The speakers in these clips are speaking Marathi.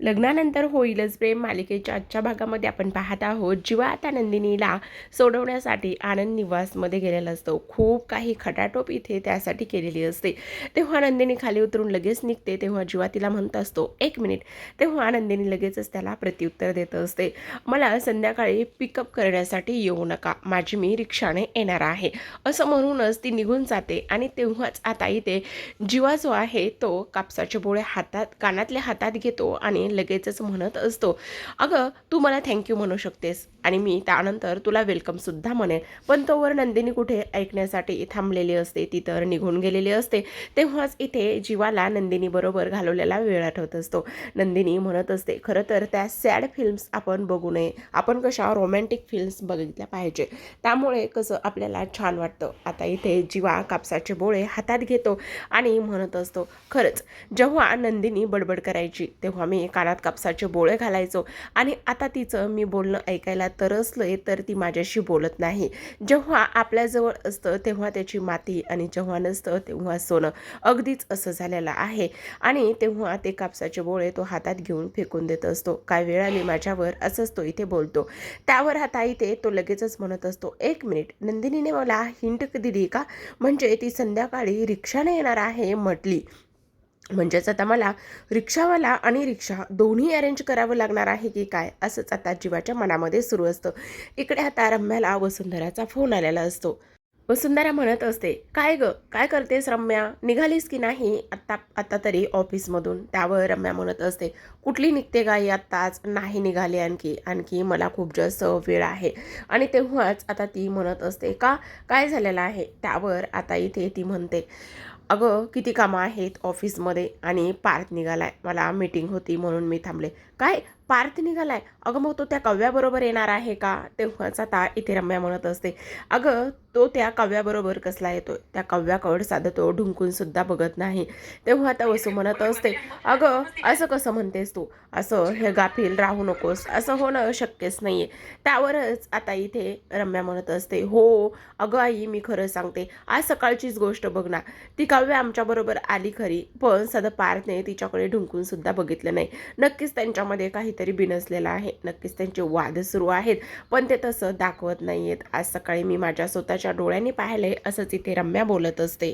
लग्नानंतर होईलच. प्रेम मालिकेच्या आजच्या भागामध्ये आपण पाहत आहोत. जेव्हा आता नंदिनीला सोडवण्यासाठी आनंद निवासमध्ये गेलेला असतो. खूप काही खटाटोप इथे त्यासाठी केलेली असते. तेव्हा नंदिनी खाली उतरून लगेच निघते. तेव्हा जेव्हा तिला म्हणत असतो एक मिनिट. तेव्हा नंदिनी लगेचच त्याला प्रत्युत्तर देत असते. मला संध्याकाळी पिकअप करण्यासाठी येऊ नका. माझी मी रिक्षाने येणार आहे. असं म्हणूनच ती निघून जाते आणि तेव्हाच आता इथे जीवा जो आहे तो कापसाचे बोळे हातात कानातल्या हातात घेतो आणि लगेचच म्हणत असतो. अगं तू मला थँक्यू म्हणू शकतेस आणि मी त्यानंतर तुला वेलकमसुद्धा म्हणेन. पण तोवर नंदिनी कुठे ऐकण्यासाठी थांबलेली असते ती तर निघून गेलेली असते. तेव्हाच इथे जीवाला नंदिनीबरोबर घालवलेला वेळ आठवत असतो. नंदिनी म्हणत असते खरं तर त्या सॅड फिल्म्स आपण बघू नये. आपण कशा रोमॅन्टिक फिल्म्स बघितल्या पाहिजे. त्यामुळे कसं आपल्याला छान वाटतं. आता इथे जीवा कापसाचे बोळे हातात घेतो आणि म्हणत असतो खरंच जेव्हा नंदिनी बडबड करायची तेव्हा मी कानात कापसाचे बोळे घालायचो. आणि आता तिचं मी बोलणं ऐकायला तरसलोय तर ती माझ्याशी बोलत नाही. जेव्हा आपल्याजवळ असतं तेव्हा त्याची माती आणि जेव्हा नसतं तेव्हा सोनं. अगदीच असं झालेलं आहे. आणि तेव्हा ते कापसाचे बोळे तो हातात घेऊन फेकून देत असतो. काय वेळाने माझ्यावर असंच तो इथे बोलतो. त्यावर आता इथे तो लगेचच म्हणत असतो एक मिनिट नंदिनीने मला हिंट दिली का? म्हणजे ती संध्याकाळी रिक्षाने येणार आहे म्हटली. म्हणजेच आता मला रिक्षावाला आणि रिक्षा दोन्ही अरेंज करावं लागणार आहे की काय असंच आता जीवाच्या मनामध्ये सुरू असतं. इकडे आता रम्याला वसुंधराचा फोन आलेला असतो. वसुंधरा म्हणत असते काय ग काय करतेस रम्या? निघालीस की नाही? आत्ता आत्ता तरी ऑफिसमधून. त्यावर रम्या म्हणत असते कुठली निघते गाई आत्ताच? नाही निघाली आणखी. आणखी मला खूप जास्त वेळ आहे. आणि तेव्हाच आता ती म्हणत असते का? काय झालेलं आहे? त्यावर आता इथे ती म्हणते अगं किती कामं आहेत ऑफिसमध्ये आणि पार्थ निघालाय. मला मीटिंग होती म्हणून मी थांबले. काय? पार्थ निघालाय. अगं मग तो त्या कव्याबरोबर येणार आहे का? तेव्हाच आता इथे रम्या म्हणत असते. अगं तो त्या कव्याबरोबर कसला येतो त्या कव्याकड साधं तो ढुंकून सुद्धा बघत नाही. तेव्हा आता वसू म्हणत असते अगं असं कसं म्हणतेस तू? असं हे गाफील राहू नकोस. असं होणं शक्यच नाही आहे त्यावरच आता इथे रम्या म्हणत असते हो अगं आई मी खरं सांगते. आज सकाळचीच गोष्ट बघ ना. ती काव्य आमच्याबरोबर आली खरी पण सध्या पार्थने तिच्याकडे ढुंकून सुद्धा बघितलं नाही. नक्कीच त्यांच्या त्यांच्यामध्ये काहीतरी बिनसलेलं आहे. नक्कीच त्यांचे वाद सुरू आहेत. पण ते तसं दाखवत नाही आहेत आज सकाळी मी माझ्या स्वतःच्या डोळ्यांनी पाहिलंय असंच इथे रम्या बोलत असते.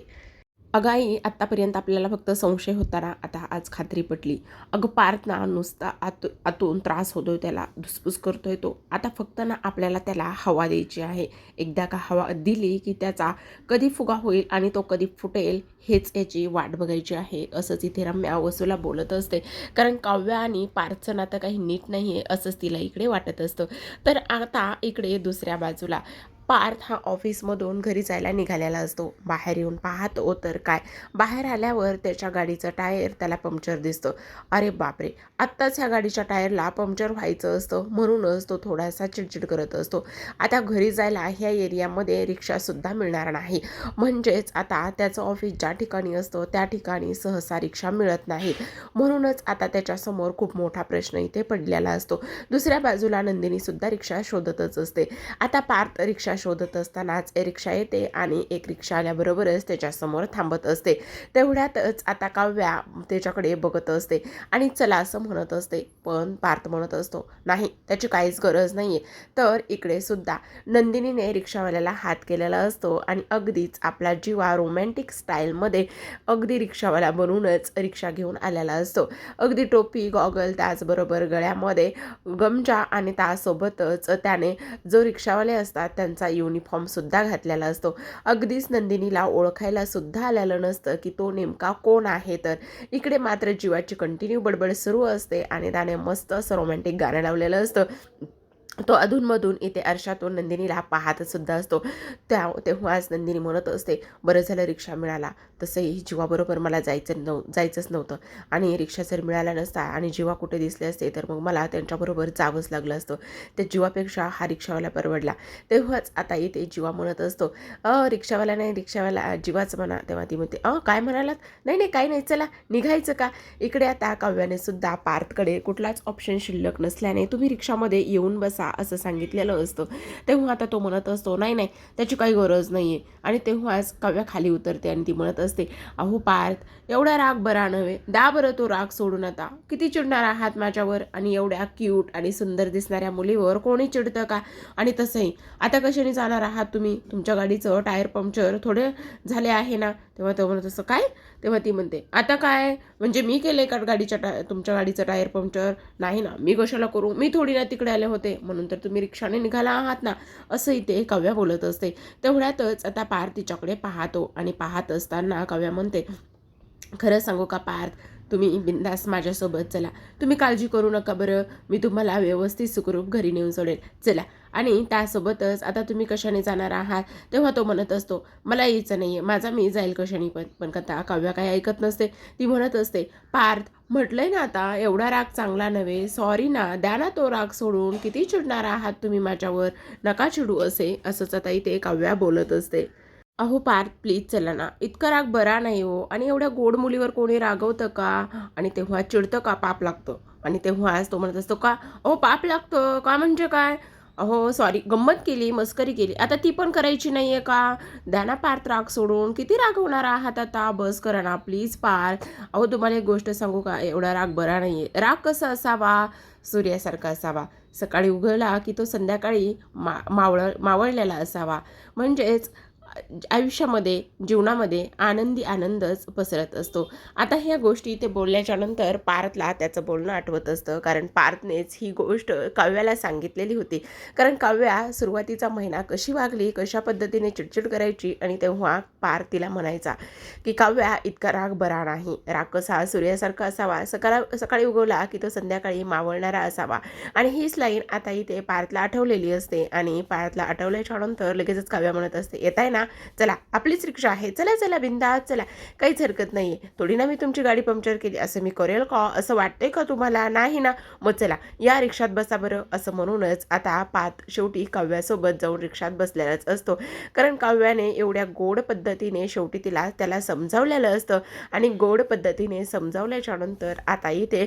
अगाई आत्तापर्यंत आपल्याला फक्त संशय होता ना आता आज खात्री पटली. अगं पार्थ ना नुसता आत आतून त्रास होतोय त्याला धुसफूस करतोय तो. आता फक्त ना आपल्याला त्याला हवा द्यायची आहे. एकदा का हवा दिली की त्याचा कधी फुगा होईल आणि तो कधी फुटेल हेच याची वाट बघायची आहे असंच इथे रम्या वसूला बोलत असते. कारण काव्या आणि पार्थचं नातं काही नीट नाही आहे असंच तिला इकडे वाटत असतं. तर आता इकडे दुसऱ्या बाजूला. पार्थ हा ऑफिसमधून घरी जायला निघालेला असतो. बाहेर येऊन पाहतो तर काय? बाहेर आल्यावर त्याच्या गाडीचं टायर त्याला पंक्चर दिसतं. अरे बापरे! आत्ताच ह्या गाडीच्या टायरला पंक्चर व्हायचं असतं. म्हणूनच तो थोडासा चिडचिड करत असतो. आता घरी जायला ह्या एरियामध्ये रिक्षासुद्धा मिळणार नाही. म्हणजेच आता त्याचं ऑफिस ज्या ठिकाणी असतं त्या ठिकाणी सहसा रिक्षा मिळत नाही. म्हणूनच आता त्याच्यासमोर खूप मोठा प्रश्न इथे पडलेला असतो. दुसऱ्या बाजूला नंदिनीसुद्धा रिक्षा शोधतच असते. आता पार्थ रिक्षा शोधत असतानाच रिक्षा येते आणि एक रिक्षा आल्याबरोबरच त्याच्यासमोर थांबत असते. तेवढ्यातच आता काव्या त्याच्याकडे बघत असते आणि चला असं म्हणत असते पण पार्थ म्हणत असतो नाही त्याची काहीच गरज नाही आहे तर इकडे सुद्धा नंदिनीने रिक्षावाल्याला हात केलेला असतो आणि अगदीच आपला जीवा रोमॅन्टिक स्टाईलमध्ये अगदी रिक्षावाला बनूनच रिक्षा घेऊन आलेला असतो. अगदी टोपी गॉगल त्याचबरोबर गळ्यामध्ये गमजा आणि त्यासोबतच त्याने जो रिक्षावाले असतात त्यांचा युनिफॉर्मसुद्धा घातलेला असतो. अगदीच नंदिनीला ओळखायला सुद्धा आलेलं नसतं की तो नेमका कोण आहे तर. इकडे मात्र जीवाची कंटिन्यू बडबड सुरू असते आणि त्याने मस्त असं रोमॅन्टिक गाणं लावलेलं असतं. तो अधूनमधून इथे आरशातून नंदिनीला पाहतसुद्धा असतो. त्या तेव्हाच नंदिनी म्हणत असते बरं झालं रिक्षा मिळाला. तसंही जीवाबरोबर मला जायचं नव जायचंच नव्हतं. आणि रिक्षा जर मिळाला नसता आणि जीवा कुठे दिसले असते तर मग मला त्यांच्याबरोबर जावंच लागलं असतं. त्या जीवापेक्षा हा रिक्षावाला परवडला. तेव्हाच आता इथे जीवा म्हणत असतो अ रिक्षावाला नाही रिक्षावाला जीवाचं म्हणा. तेव्हा ती म्हणते अ काय म्हणालात? नाही नाही काही नाही चला निघायचं का? इकडे आता काव्याने सुद्धा पार्थकडे कुठलाच ऑप्शन शिल्लक नसल्याने तुम्ही रिक्षामध्ये येऊन बसा. बसा असं सांगितलेलं असतं. तेव्हा आता तो म्हणत असतो नाही नाही त्याची काही गरज नाही आहे आणि तेव्हाच काव्या खाली उतरते आणि ती म्हणत असते अहो पार्थ एवढा राग बरा नव्हे. दा बरं तो राग सोडून आता. किती चिडणार आहात माझ्यावर? आणि एवढ्या क्यूट आणि सुंदर दिसणाऱ्या मुलीवर कोणी चिडतं का? आणि तसंही. आता कशाने जाणार आहात तुम्ही? तुमच्या गाडीचं टायर पंक्चर थोडे झाले आहे ना? तेव्हा तो म्हणत असं काय? तेव्हा ती म्हणते आता काय? म्हणजे मी केले का गाडीच्या टाय तुमच्या गाडीचं टायर पंक्चर? नाही ना मी कशाला करू? मी थोडी ना तिकडे आले होते. म्हणून तर तुम्ही रिक्षाने निघाला आहात ना. असंही ते काव्या बोलत असते. तेवढ्यातच आता पार्थ तिच्याकडे पाहतो आणि पाहत असताना काव्या म्हणते खरं सांगू का पार्थ? तुम्ही बिंदास माझ्यासोबत चला. तुम्ही काळजी करू नका बरं. मी तुम्हाला व्यवस्थित सुखरूप घरी नेऊन सोडेल. चला. आणि त्यासोबतच आता तुम्ही कशाने जाणार आहात तेव्हा तो म्हणत असतो मला यायचं नाही आहे माझा मी जाईल कशाने पण. पण कथा काव्या काही ऐकत नसते. ती म्हणत असते पार्थ म्हटलंय ना आता एवढा राग चांगला नव्हे. सॉरी ना द्या ना तो राग सोडून. किती चिडणार आहात तुम्ही माझ्यावर? नका चिडू असे असंच आता इथे काव्या बोलत असते. अहो पार्थ प्लीज चला ना. इतका राग बरा नाही हो. आणि एवढ्या गोड मुलीवर कोणी रागवतं का? आणि तेव्हा चिडतं का? पाप लागतं. आणि तेव्हाच तो म्हणत असतो का? अहो पाप लागतं. का म्हणजे काय? अहो सॉरी गंमत केली मस्करी केली. आता ती पण करायची नाही आहे का? द्या ना पार्थ राग सोडून. किती रागवणार आहात आता? बस करा ना प्लीज पार्थ अहो तुम्हाला एक गोष्ट सांगू का? एवढा राग बरा नाही आहे राग कसा असावा? सूर्यासारखा असावा. सकाळी उघडला की तो संध्याकाळी मा मावळ मावळलेला असावा. म्हणजेच आयुष्यामध्ये जीवनामध्ये आनंदी आनंदच पसरत असतो. आता ह्या गोष्टी ते बोलल्याच्या नंतर पार्थला त्याचं बोलणं आठवत असतं. कारण पार्थनेच ही गोष्ट काव्याला सांगितलेली होती. कारण काव्या सुरुवातीचा महिना कशी वागली कशा पद्धतीने चिडचिड करायची आणि तेव्हा पार्थ तिला म्हणायचा की काव्या इतका राग बरा नाही. राग कसा सूर्यासारखा असावा. सकाळ सकाळी उगवला की तो संध्याकाळी मावळणारा असावा. आणि हीच लाईन आता इथे पार्थला आठवलेली असते. आणि पार्थला आठवल्याच्या नंतर लगेचच काव्या म्हणत असते येत आहे ना? चला आपलीच रिक्षा आहे. चला चला बिंदा चला. काहीच हरकत नाही आहे थोडी ना मी तुमची गाडी पंक्चर केली असं मी करेल का असं वाटतंय का तुम्हाला? नाही ना. मग चला या रिक्षात बसा बरं असं म्हणूनच आता पात शेवटी काव्यासोबत जाऊन रिक्षात बसलेलाच असतो. कारण काव्याने एवढ्या गोड पद्धतीने शेवटी तिला त्याला समजावलेलं असतं. आणि गोड पद्धतीने समजावल्याच्या नंतर आता इथे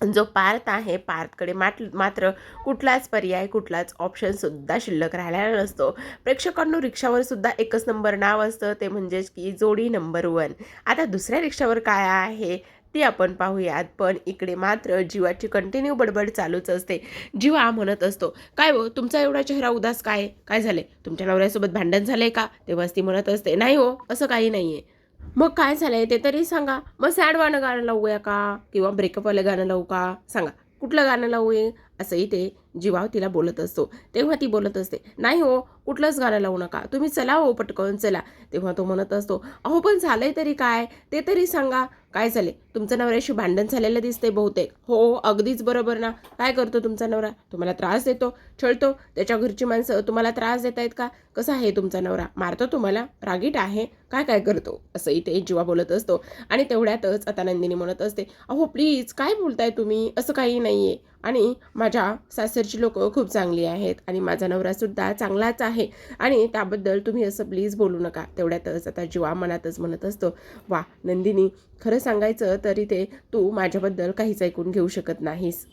जो पार्थ आहे पार्थकडे माट मात्र कुठलाच पर्याय कुठलाच ऑप्शनसुद्धा शिल्लक राहिलेला नसतो. प्रेक्षकांनो रिक्षावर सुद्धा एकच नंबर नाव असतं ते म्हणजेच की जोडी नंबर वन आता दुसऱ्या रिक्षावर काय आहे ती आपण पाहूयात. पण इकडे मात्र जीवाची कंटिन्यू बडबड चालूच असते. जीवा म्हणत असतो काय हो तुमचा एवढा चेहरा उदास काय? काय झाले तुमच्या नवऱ्यासोबत भांडण झालंय का? तेव्हाच ती म्हणत असते नाही हो असं काही नाही आहे मग काय झालंय ते तरी सांगा. मग सॅड गाणं गाणं लावूया का? किंवा ब्रेकअपवालं गाणं लावू का? सांगा. कुठलं गाणं लावूया असंही ते जीवाव तिला बोलत असतो. तेव्हा ती बोलत असते नाही हो कुठलंच गाणं लावू नका. तुम्ही चला हो पटकन चला. तेव्हा तो म्हणत असतो अहो पण झालंय तरी काय? ते तरी सांगा. काय झाले? तुमचं नवऱ्याशी भांडण झालेलं दिसते बहुतेक. हो अगदीच बरोबर ना. काय करतो तुमचा नवरा? तुम्हाला त्रास देतो छळतो. त्याच्या घरची माणसं तुम्हाला त्रास देत आहेत का? कसा आहे तुमचा नवरा? मारतो तुम्हाला? रागीट आहे? काय काय करतो? असंही ते जीवा बोलत असतो. आणि तेवढ्यातच आता नंदिनी म्हणत असते अहो प्लीज काय बोलताय तुम्ही? असं काही नाही आहे आणि माझ्या सासरची लोक खूप चांगली आहेत आणि माझा नवरासुद्धा चांगलाच आहे. आणि त्याबद्दल तुम्ही असं प्लीज बोलू नका. तेवढ्यातच आता जीवा मनातच म्हणत असतो वा नंदिनी खरं सांगायचं तरी ते तू माझ्याबद्दल काहीच ऐकून घेऊ शकत नाहीस.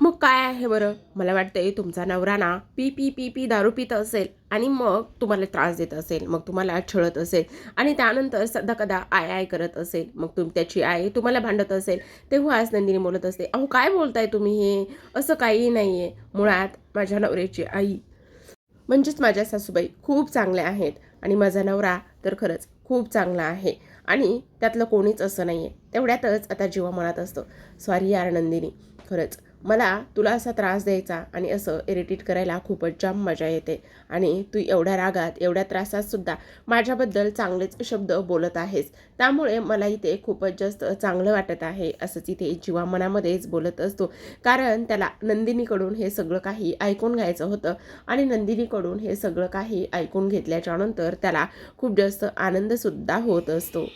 मग काय आहे बरं? मला वाटतंय तुमचा नवरा ना पी पी पी पी दारू पित असेल आणि मग तुम्हाला त्रास देत असेल मग तुम्हाला छळत असेल आणि त्यानंतर सदा कदा आय आय करत असेल मग तुम त्याची आई तुम्हाला भांडत असेल तेव्हाच नंदिनी बोलत असते अहो काय बोलताय तुम्ही हे? असं काही नाही आहे मुळात माझ्या नवऱ्याची आई म्हणजेच माझ्या सासूबाई खूप चांगल्या आहेत आणि माझा नवरा तर खरंच खूप चांगला आहे आणि त्यातलं कोणीच असं नाही आहे तेवढ्यातच आता जीवा मनात असतो. सॉरी यार नंदिनी खरंच. मला तुला असा त्रास द्यायचा आणि असं इरिटेट करायला खूपच जाम मजा येते. आणि तू एवढ्या रागात एवढ्या त्रासातसुद्धा माझ्याबद्दल चांगलेच शब्द बोलत आहेस. त्यामुळे मला इथे खूपच जास्त चांगलं वाटत आहे असंच इथे जीवा मनामध्येच बोलत असतो. कारण त्याला नंदिनीकडून हे सगळं काही ऐकून घ्यायचं होतं आणि नंदिनीकडून हे सगळं काही ऐकून घेतल्याच्यानंतर त्याला खूप जास्त आनंदसुद्धा होत असतो.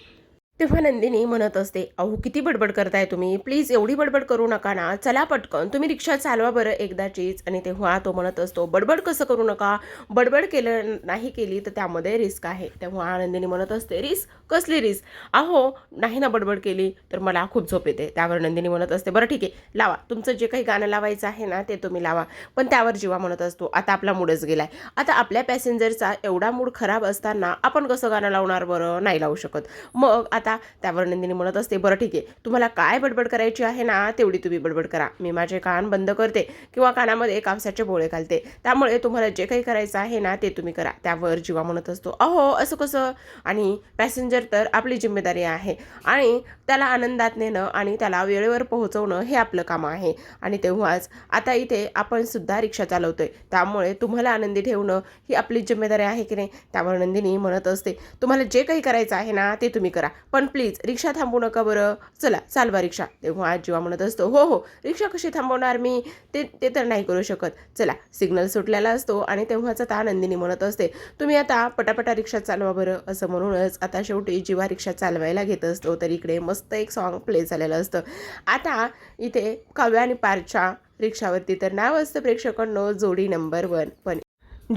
तेव्हा नंदिनी म्हणत असते अहो किती बडबड करताय तुम्ही? प्लीज एवढी बडबड करू नका ना. चला पटकन. तुम्ही रिक्षा चालवा बरं एकदाचीच आणि तेव्हा तो म्हणत असतो बडबड कसं करू नका? बडबड केलं नाही केली तर त्यामध्ये रिस्क आहे. तेव्हा नंदिनी म्हणत असते रिस्क कसली रिस्क अहो नाही ना बडबड केली तर मला खूप झोप येते. त्यावर नंदिनी म्हणत असते बरं ठीक आहे लावा. तुमचं जे काही गाणं लावायचं आहे ना ते तुम्ही लावा. पण त्यावर जीवा म्हणत असतो आता आपला मूडच गेलाय. आता आपल्या पॅसेंजरचा एवढा मूड खराब असताना आपण कसं गाणं लावणार बरं? नाही लावू शकत. मग आता त्यावर नंदिनी म्हणत असते बरं ठीक आहे तुम्हाला काय बडबड करायची आहे ना तेवढी तुम्ही बडबड करा. मी माझे कान बंद करते किंवा कानामध्ये कापसाचे बोळे घालते. त्यामुळे तुम्हाला जे काही करायचं आहे ना ते तुम्ही करा. त्यावर जीवा म्हणत असतो अहो असं कसं? आणि पॅसेंजर तर आपली जिम्मेदारी आहे. आणि त्याला आनंदात नेणं आणि त्याला वेळेवर पोहोचवणं हे आपलं काम आहे. आणि तेव्हाच आता इथे आपण सुद्धा रिक्षा चालवतोय. त्यामुळे तुम्हाला आनंदी ठेवणं ही आपली जिम्मेदारी आहे की नाही? त्यावर नंदिनी म्हणत असते तुम्हाला जे काही करायचं आहे ना ते तुम्ही करा. पण पण प्लीज रिक्षा थांबू नका बरं. चला चालवा रिक्षा. तेव्हा आजीवा म्हणत असतो हो हो रिक्षा कशी थांबवणार मी? ते ते तर नाही करू शकत. चला सिग्नल सुटलेला असतो आणि तेव्हाच आता नंदिनी म्हणत असते तुम्ही आता पटापटा रिक्षा चालवा बरं. असं म्हणूनच आता शेवटी जीवा रिक्षा चालवायला घेत असतो तर इकडे मस्त एक सॉन्ग प्ले झालेलं असतं. आता इथे काव्या आणि पारच्या रिक्षावरती तर नाव असतं प्रेक्षकांनो जोडी नंबर वन पण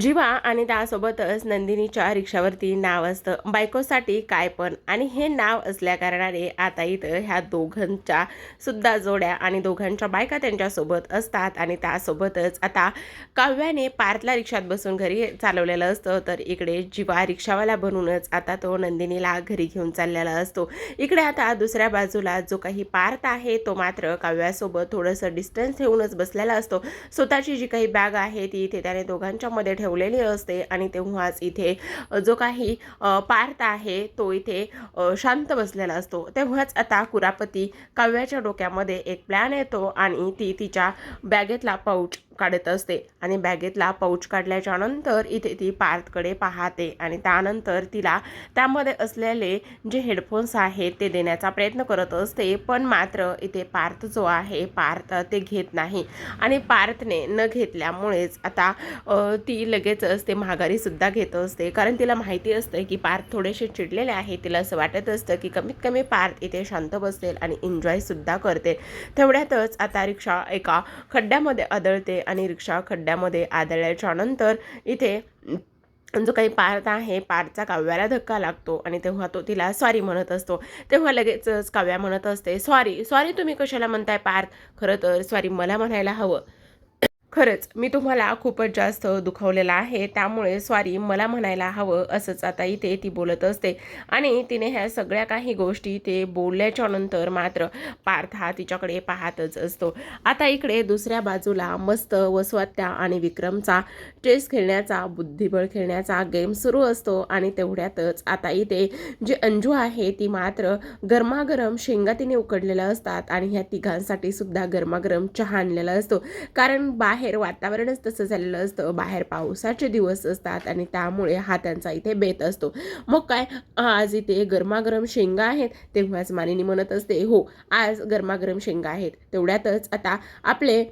जीवा आणि त्यासोबतच नंदिनीच्या रिक्षावरती नाव असतं. बायकोसाठी काय पण. आणि हे नाव असल्या कारणाने आता इथं ह्या दोघांच्या सुद्धा जोड्या आणि दोघांच्या बायका त्यांच्यासोबत असतात आणि त्यासोबतच आता काव्याने पार्थला रिक्षात बसून घरी चालवलेलं असतं. तर इकडे जीवा रिक्षावाला बनूनच आता तो नंदिनीला घरी घेऊन चाललेला असतो. इकडे आता दुसऱ्या बाजूला जो काही पार्थ आहे तो मात्र काव्यासोबत थोडंसं डिस्टन्स ठेवूनच बसलेला असतो. स्वतःची जी काही बॅग आहे ती इथे त्याने दोघांच्यामध्ये ठेव ठेवलेली असते आणि तेव्हाच इथे जो काही पार्थ आहे तो इथे शांत बसलेला असतो. तेव्हाच आता कुरापती काव्याच्या डोक्यामध्ये एक प्लॅन येतो आणि ती तिच्या बॅगेतला पाऊच काढत असते. आणि बॅगेतला पाऊच काढल्याच्या नंतर इथे ती पार्थकडे पाहते आणि त्यानंतर तिला त्यामध्ये असलेले जे हेडफोन्स आहेत ते देण्याचा प्रयत्न करत असते. पण मात्र इथे पार्थ जो आहे पार्थ ते घेत नाही. आणि पार्थने न घेतल्यामुळेच आता ती ती लगेच असते महागारीसुद्धा घेत असते. कारण तिला माहिती असतं की पार्थ थोडेसे चिडलेले आहे. तिला असं वाटत असतं की कमीत कमी पार्थ इथे शांत बसेल आणि एन्जॉयसुद्धा करते. तेवढ्यातच आता रिक्षा एका खड्ड्यामध्ये आदळते आणि रिक्षा खड्ड्यामध्ये आदळल्याच्या नंतर इथे जो काही पार्थ आहे पार्थचा काव्याला धक्का लागतो आणि तेव्हा तो तिला सॉरी म्हणत असतो. तेव्हा लगेचच काव्या म्हणत असते सॉरी सॉरी तुम्ही कशाला म्हणताय पार्थ? खरं तर सॉरी मला म्हणायला हवं. खरंच मी तुम्हाला खूपच जास्त दुखावलेला आहे. त्यामुळे स्वारी मला म्हणायला हवं असंच आता इथे ती बोलत असते. आणि तिने ह्या सगळ्या काही गोष्टी ते बोलल्याच्या नंतर मात्र पार्थ हा तिच्याकडे पाहतच असतो. आता इकडे दुसऱ्या बाजूला मस्त वसवात्या आणि विक्रमचा चेस खेळण्याचा बुद्धिबळ खेळण्याचा गेम सुरू असतो. आणि तेवढ्यातच आता इथे जी अंजू आहे ती मात्र गरमागरम शेंगा तिने उकडलेल्या असतात. आणि ह्या तिघांसाठी सुद्धा गरमागरम चहा आणलेला असतो. कारण बाहेर वातावरणच तसं झालेलं असतं. बाहेर पावसाचे दिवस असतात आणि त्यामुळे हा त्यांचा इथे बेत असतो. मग काय? आज इथे गरमागरम शेंगा आहेत. तेव्हाच मानिनी म्हणत असते हो आज गरमागरम शेंगा आहेत. तेवढ्यातच आता आपले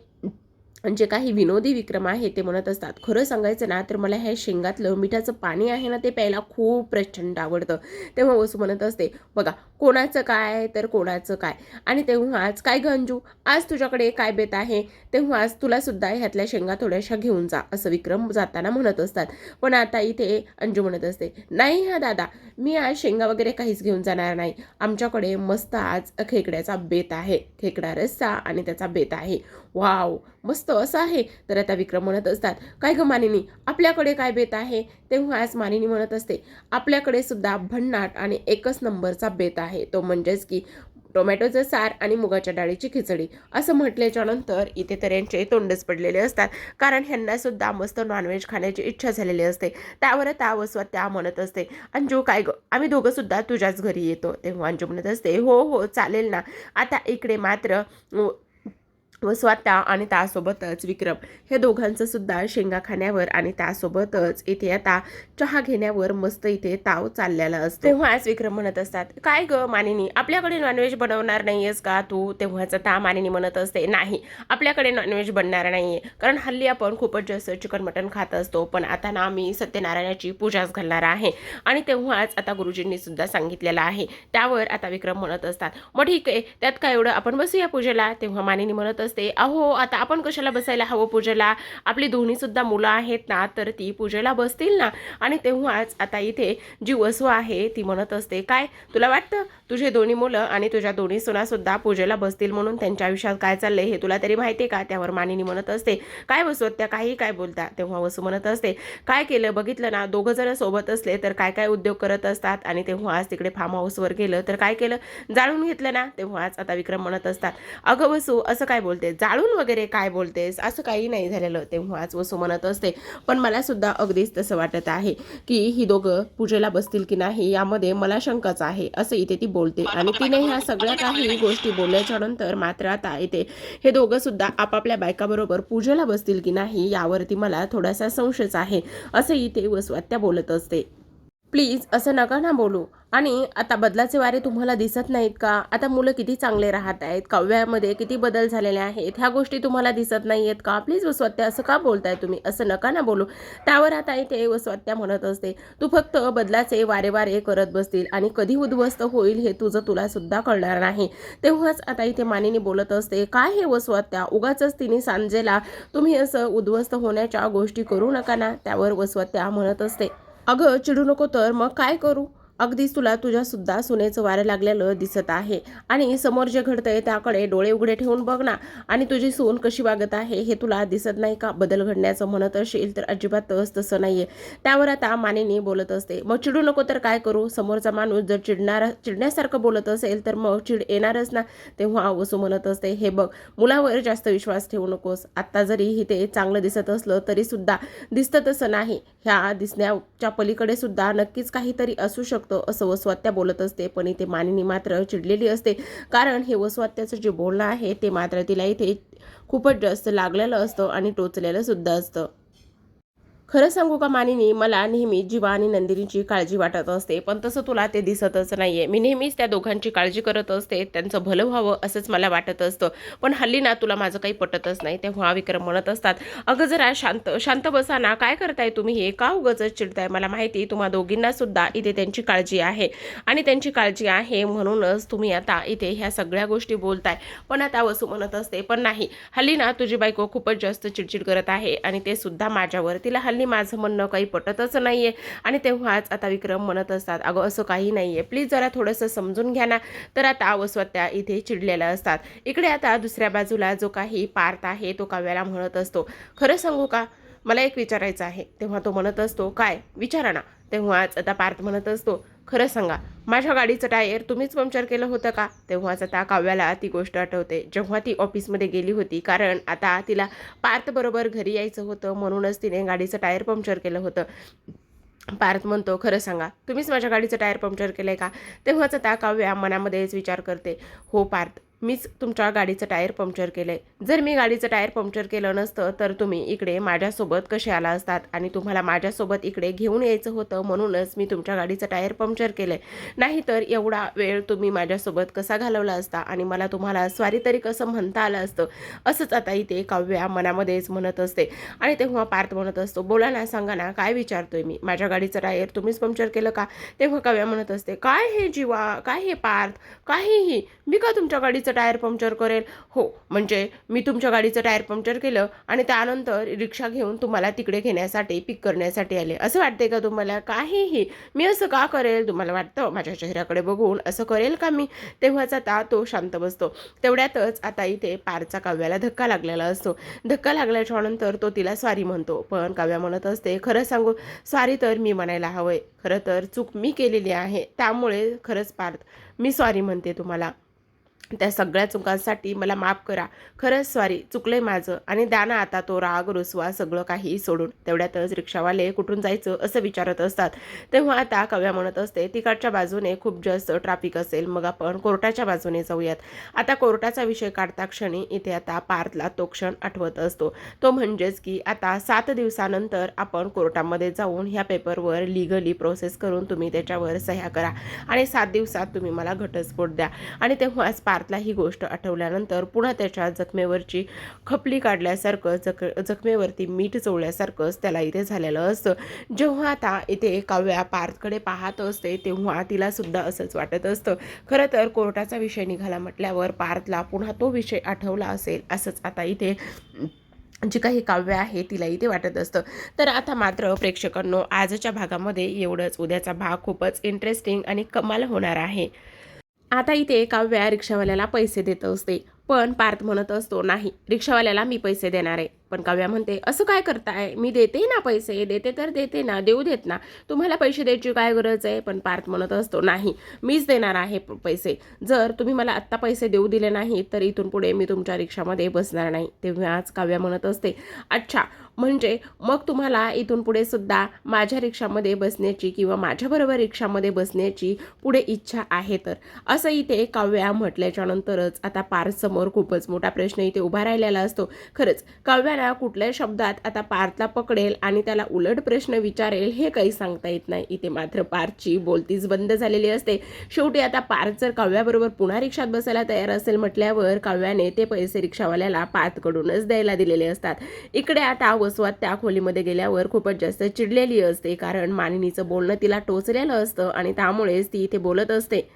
जे काही विनोदी विक्रम आहे ते म्हणत असतात खरं सांगायचं ना तर मला ह्या शेंगातलं मिठाचं पाणी आहे ना ते प्यायला खूप प्रचंड आवडतं. तेव्हा वसू म्हणत असते बघा कोणाचं काय तर कोणाचं काय. आणि तेव्हाच काय गंजू अंजू आज तुझ्याकडे काय बेत आहे? तेव्हाच आज तुलासुद्धा ह्यातल्या शेंगा थोड्याशा घेऊन जा असं विक्रम जाताना म्हणत असतात. पण आता इथे अंजू म्हणत असते नाही हा दादा मी आज शेंगा वगैरे काहीच घेऊन जाणार नाही. आमच्याकडे मस्त आज खेकड्याचा बेत आहे. खेकडा रस्सा आणि त्याचा बेत आहे. वाव मस्त असं आहे? तर आता विक्रम म्हणत असतात काय ग मानिनी आपल्याकडे काय बेत आहे? तेव्हा आज मानिनी म्हणत असते आपल्याकडे सुद्धा भन्नाट आणि एकच नंबरचा बेत आहे. तो म्हणजेच की टोमॅटोचं सार आणि मुगाच्या डाळीची खिचडी असं म्हटल्याच्या नंतर इथे तर यांचे तोंडच पडलेले असतात. कारण ह्यांनासुद्धा मस्त नॉनव्हेज खाण्याची इच्छा झालेली असते. त्यावर त्या वसवत त्या म्हणत असते अंजू काय ग? आम्ही दोघंसुद्धा तुझ्याच घरी येतो. तेव्हा अंजू म्हणत असते हो हो चालेल ना. आता इकडे मात्र व स्वाता आणि त्यासोबतच विक्रम. हे दोघांचं सुद्धा शेंगा खाण्यावर आणि त्यासोबतच इथे आता चहा घेण्यावर मस्त इथे ताव चाललेला असतो. तेव्हाच विक्रम म्हणत असतात काय ग मानिनी आपल्याकडे नॉनव्हेज बनवणार नाहीयेस का तू? तेव्हाच ता मानिनी म्हणत असते नाही आपल्याकडे नॉनव्हेज बनणार नाहीये. कारण हल्ली आपण खूपच जास्त चिकन मटन खात असतो पण आता ना मी सत्यनारायणाची पूजाच घालणार आहे. आणि तेव्हाच आता गुरुजींनी सुद्धा सांगितलेलं आहे. त्यावर आता विक्रम म्हणत असतात मग ठीक आहे त्यात काय एवढं आपण बसूया पूजेला? तेव्हा मानिनी म्हणत असते. अहो आता आपण कशाला बसायला हवं पूजेला? आपली दोन्ही सुद्धा मुलं आहेत ना तर ती पूजेला बसतील ना. आणि तेव्हाच आता इथे जी वसू आहे ती म्हणत असते काय तुला वाटतं? तुझे दोन्ही मुलं आणि तुझ्या दोन्ही सुना सुद्धा पूजेला बसतील म्हणून त्यांच्या आयुष्यात काय चाललंय हे तुला तरी माहिती आहे का? त्यावर मानिनी म्हणत असते काय वसू त्या काही काय बोलता? तेव्हा वसू म्हणत असते काय केलं? बघितलं ना दोघं जण सोबत असले तर काय काय उद्योग करत असतात? आणि तेव्हा आज तिकडे फार्म हाऊसवर गेलं तर काय केलं? जाळून घेतलं ना? तेव्हाच आता विक्रम म्हणत असतात अगं वसू असं काय बोलते जाळून वगैरे काय बोलतेस? असं काही नाही झालेलं तेव्हाच वसू म्हणत असते. पण मला सुद्धा अगदीच तसं वाटत आहे की ही दोघं पूजेला बसतील की नाही यामध्ये मला शंकाच आहे असं इथे ती बोलते. आणि तिने ह्या सगळ्या काही गोष्टी बोलल्याच्या नंतर मात्र आता इथे हे दोघं सुद्धा आपापल्या बायकाबरोबर पूजेला बसतील की नाही यावरती मला थोडासा संशयच आहे असं इथे वसवात्या बोलत असते. प्लीज असं नका ना बोलू. आणि आता बदलाचे वारे तुम्हाला दिसत नाहीत का? आता मुलं किती चांगले राहत आहेत? काव्यामध्ये किती बदल झालेले आहेत? ह्या गोष्टी तुम्हाला दिसत नाही आहेत का? प्लीज वस्वात्या असं का बोलताय तुम्ही? असं नका ना बोलू. त्यावर आता इथे वस्वात्या म्हणत असते तू फक्त बदलाचे वारे वारे करत बसतील आणि कधी उद्ध्वस्त होईल हे तुझं तुला सुद्धा कळणार नाही. तेव्हाच आता इथे मानिनी बोलत असते काय हे वस्वात्या उगाच तिने सांजेला तुम्ही असं उद्ध्वस्त होण्याच्या गोष्टी करू नका ना? त्यावर वस्वात्या म्हणत असते अगं चिडू नको तर मग काय करू? अगदीच तुला तुझ्या सुद्धा सुनेचं वारं लागलेलं दिसत आहे. आणि समोर जे घडतंय त्याकडे डोळे उघडे ठेवून बघ ना. आणि तुझी सून कशी वागत आहे हे तुला दिसत नाही का? बदल घडण्याचं म्हणत असेल तर अजिबातच तसं नाही आहे त्यावर आता मानेनी बोलत असते मग चिडू नको तर काय करू? समोरचा माणूस जर चिडणार चिडण्यासारखं बोलत असेल तर मग चिड येणारच ना. तेव्हा वसू म्हणत असते हे बघ मुलावर जास्त विश्वास ठेवू नकोस. आत्ता जरी ते चांगलं दिसत असलं तरी सुद्धा दिसतं तसं नाही. ह्या दिसण्याच्या पलीकडे सुद्धा नक्कीच काहीतरी असू शकतं. असं वसवात्या बोलत असते पण इथे मानिनी मात्र चिडलेली असते. कारण हे वसवात्याचं जे बोलणं आहे ते मात्र तिला इथे खूपच जास्त लागलेलं असतं आणि टोचलेलं सुद्धा असतं. खरं सांगू का मानिनी मला नेहमी जीवा आणि नंदिनीची काळजी वाटत असते पण तसं तुला ते दिसतच नाही आहे मी नेहमीच त्या दोघांची काळजी करत असते त्यांचं भलं व्हावं असंच मला वाटत असतं. पण हल्ली ना तुला माझं काही पटतच नाही तेव्हा विक्रम म्हणत असतात अगं जरा शांत शांत बसा ना काय करताय तुम्ही हे? का उगच चिडताय? मला माहिती तुम्हा दोघींना सुद्धा इथे त्यांची काळजी आहे आणि त्यांची काळजी आहे म्हणूनच तुम्ही आता इथे ह्या सगळ्या गोष्टी बोलताय. पण आता वसू म्हणत असते पण नाही हल्ली ना तुझी बायको खूपच जास्त चिडचिड करत आहे आणि ते सुद्धा माझ्यावर तिला हल्ली माझं म्हणणं काही पटतच नाही आहे आणि तेव्हाच आता विक्रम म्हणत असतात अगं असं काही नाही आहे प्लीज जरा थोडंसं समजून घ्या ना. तर आता वसवत्या इथे चिडलेल्या असतात. इकडे आता दुसऱ्या बाजूला जो काही पार्थ आहे तो काव्याला म्हणत असतो खरं सांगू का? मला एक विचारायचं आहे. तेव्हा तो म्हणत असतो काय? विचारा ना. तेव्हाच आता पार्थ म्हणत असतो खरं सांगा माझ्या गाडीचं टायर तुम्हीच पंक्चर केलं होतं का? तेव्हाच आता काव्याला ती गोष्ट आठवते. जेव्हा ती ऑफिसमध्ये गेली होती कारण आता तिला पार्थबरोबर घरी यायचं होतं म्हणूनच तिने गाडीचं टायर पंक्चर केलं होतं. पार्थ म्हणतो खरं सांगा तुम्हीच माझ्या गाडीचं टायर पंक्चर केलं आहे का? तेव्हाच आता काव्या मनामध्येच विचार करते. हो पार्थ मीच तुमच्या गाडीचं टायर पंक्चर केलं आहे जर मी गाडीचं टायर पंक्चर केलं नसतं तर तुम्ही इकडे माझ्यासोबत कसे आला असतात? आणि तुम्हाला माझ्यासोबत इकडे घेऊन यायचं होतं म्हणूनच मी तुमच्या गाडीचं टायर पंक्चर केलं आहे नाहीतर एवढा वेळ तुम्ही माझ्यासोबत कसा घालवला असता? आणि मला तुम्हाला स्वारी तरी कसं म्हणता आलं असतं? असंच आता इथे काव्या मनामध्येच म्हणत असते. आणि तेव्हा पार्थ म्हणत असतो बोला ना सांगा ना काय विचारतोय मी? माझ्या गाडीचं टायर तुम्हीच पंक्चर केलं का? तेव्हा काव्या म्हणत असते काय हे जीवा? काय हे पार्थ? काहीही मी का तुमच्या गाडीचं टायर पंक्चर करेल. हो म्हणजे मी तुमच्या गाडीचं टायर पंक्चर केलं आणि त्यानंतर रिक्षा घेऊन तुम्हाला तिकडे घेण्यासाठी पिक करण्यासाठी आले. असं वाटते का तुम्हाला? काहीही. मी असं का करेल? तुम्हाला वाटतं? माझ्या चेहऱ्याकडे बघून असं करेल का मी? तेव्हाच आता तो शांत बसतो. तेवढ्यातच आता इथे पारचा काव्याला धक्का लागलेला असतो. धक्का लागल्याच्या नंतर तो तिला स्वारी म्हणतो. पण काव्या म्हणत असते खरं सांगू स्वारी तर मी म्हणायला हवंय. खरं तर चूक मी केलेली आहे. त्यामुळे खरंच पार्थ मी सॉरी म्हणते तुम्हाला. त्या सगळ्या चुकांसाठी मला माफ करा. खरंच सॉरी चुकलंय माझं. आणि द्या ना आता तो राग रुसवा सगळं काही सोडून. तेवढ्यातच रिक्षावाले कुठून जायचं असं विचारत असतात. तेव्हा आता कव्या म्हणत असते तिकडच्या बाजूने खूप जास्त ट्रॅफिक असेल मग आपण कोर्टाच्या बाजूने जाऊयात. आता कोर्टाचा विषय काढता क्षणी इथे आता पार्थला तो क्षण आठवत असतो. तो म्हणजेच की आता सात दिवसानंतर आपण कोर्टामध्ये जाऊन ह्या पेपरवर लिगली प्रोसेस करून तुम्ही त्याच्यावर सह्या करा. आणि सात दिवसात तुम्ही मला घटस्फोट द्या. आणि तेव्हाच पार्थला ही गोष्ट आठवल्यानंतर पुन्हा त्याच्या जखमेवरची खपली काढल्यासारखं जख जखमेवरती मीठ चोळल्यासारखंच त्याला इथे झालेलं असतं. जेव्हा आता इथे काव्या पार्थकडे पाहत असते तेव्हा तिला सुद्धा असंच वाटत असतं. खरं तर कोर्टाचा विषय निघाला म्हटल्यावर पार्थला पुन्हा तो विषय आठवला असेल असंच आता इथे जी काही काव्य आहे तिला इथे वाटत असतं. तर आता मात्र प्रेक्षकांनो आजच्या भागामध्ये एवढंच. उद्याचा भाग खूपच इंटरेस्टिंग आणि कमाल होणार आहे. आता इथे काव्या रिक्षावाल्याला पैसे देत असते पण पार्थ म्हणत असतो नाही रिक्षावाल्याला मी पैसे देणार आहे. पण काव्या म्हणते असं काय करताय? मी देते ना पैसे देते तर देते ना देऊ देत ना. तुम्हाला पैसे द्यायची काय गरज आहे? पण पार्थ म्हणत असतो नाही मीच देणार आहे प- पैसे. जर तुम्ही मला आत्ता पैसे देऊ दिले नाही तर इथून पुढे मी तुमच्या रिक्षामध्ये बसणार नाही. तेव्हाच काव्या म्हणत असते अच्छा म्हणजे मग तुम्हाला इथून पुढे सुद्धा माझ्या रिक्षामध्ये बसण्याची किंवा माझ्याबरोबर रिक्षामध्ये बसण्याची पुढे इच्छा आहे तर? असं इथे काव्या म्हटल्याच्या नंतरच आता समोर खूपच मोठा प्रश्न इथे उभा राहिलेला असतो. खरंच काव्याला कुठल्याही शब्दात आता पार्थला पकडेल आणि त्याला उलट प्रश्न विचारेल हे काही सांगता येत नाही. इथे मात्र पार्थची बोलतीच बंद झालेली असते. शेवटी आता पार्थ जर काव्याबरोबर पुन्हा रिक्षात बसायला तयार असेल म्हटल्यावर काव्याने ते पैसे रिक्षावाल्याला पार्थकडूनच द्यायला दिलेले असतात. इकडे आता वसवात त्या खोलीमध्ये गेल्यावर खूपच जास्त चिडलेली असते कारण मानिनीचं बोलणं तिला टोचलेलं असतं आणि त्यामुळेच ती इथे बोलत असते.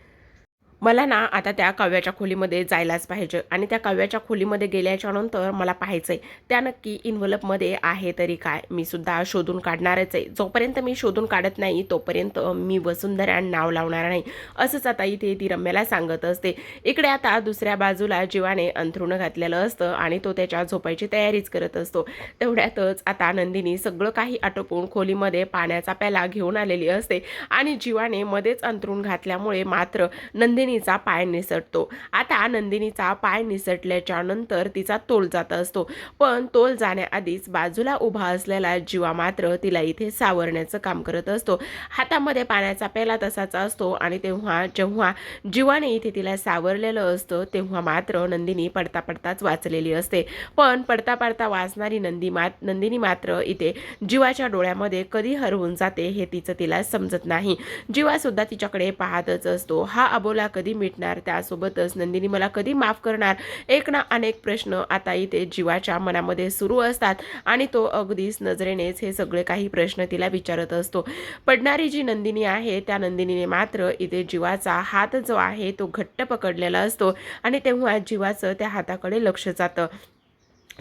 मला ना आता त्या काव्याच्या खोलीमध्ये जायलाच पाहिजे. आणि त्या काव्याच्या खोलीमध्ये गेल्याच्यानंतर मला पाहायचं आहे त्या नक्की इन्व्हलपमध्ये आहे तरी काय मी सुद्धा शोधून काढणारच आहे. जोपर्यंत मी शोधून काढत नाही तोपर्यंत मी वसुंधरा नाव लावणार नाही. असंच आता इथे ती रम्याला सांगत असते. इकडे आता दुसऱ्या बाजूला जीवाने अंथरुणं घातलेलं असतं आणि तो त्याच्या झोपायची तयारीच करत असतो. तेवढ्यातच आता नंदिनी सगळं काही आटोपून खोलीमध्ये पाण्याचा प्याला घेऊन आलेली असते आणि जीवाने मध्येच अंथरूण घातल्यामुळे मात्र नंदिनी नंदिनीचा पाय निसटतो. आता नंदिनीचा पाय निसटल्याच्या नंतर तिचा तोल जात असतो. पण तोल जाण्याआधीच बाजूला उभा असलेला जीवा मात्र तिला इथे सावरण्याचं काम करत असतो. हातामध्ये पाण्याचा पेला तसाच असतो आणि तेव्हा जेव्हा जीवाने इथे तिला सावरलेलं असतं तेव्हा मात्र नंदिनी पडता पडताच वाचलेली असते. पण पडता पडता वाचणारी नंदी मात नंदिनी मात्र इथे जीवाच्या डोळ्यामध्ये कधी हरवून जाते हे तिचं तिला समजत नाही. जीवा सुद्धा तिच्याकडे पाहतच असतो. हा अबोला कधी मिटणार? त्यासोबतच नंदिनी मला कधी माफ करणार? एक ना अनेक प्रश्न आता इथे जीवाच्या मनामध्ये सुरू असतात आणि तो अगदीच नजरेनेच हे सगळे काही प्रश्न तिला विचारत असतो. पडणारी जी नंदिनी आहे त्या नंदिनीने मात्र इथे जीवाचा हात जो आहे तो घट्ट पकडलेला असतो आणि तेव्हा जीवाचं त्या हाताकडे लक्ष जातं.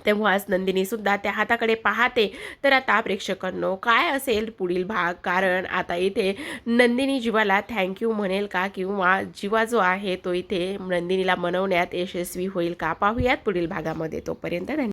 तेव्हाच नंदिनी सुद्धा त्या हाताकडे पाहते. तर आता प्रेक्षकांनो काय असेल पुढील भाग? कारण आता इथे नंदिनी जीवाला थँक्यू म्हणेल का? किंवा जीवा जो आहे तो इथे नंदिनीला मनवण्यात यशस्वी होईल का? पाहूयात पुढील भागामध्ये तोपर्यंत. धन्यवाद.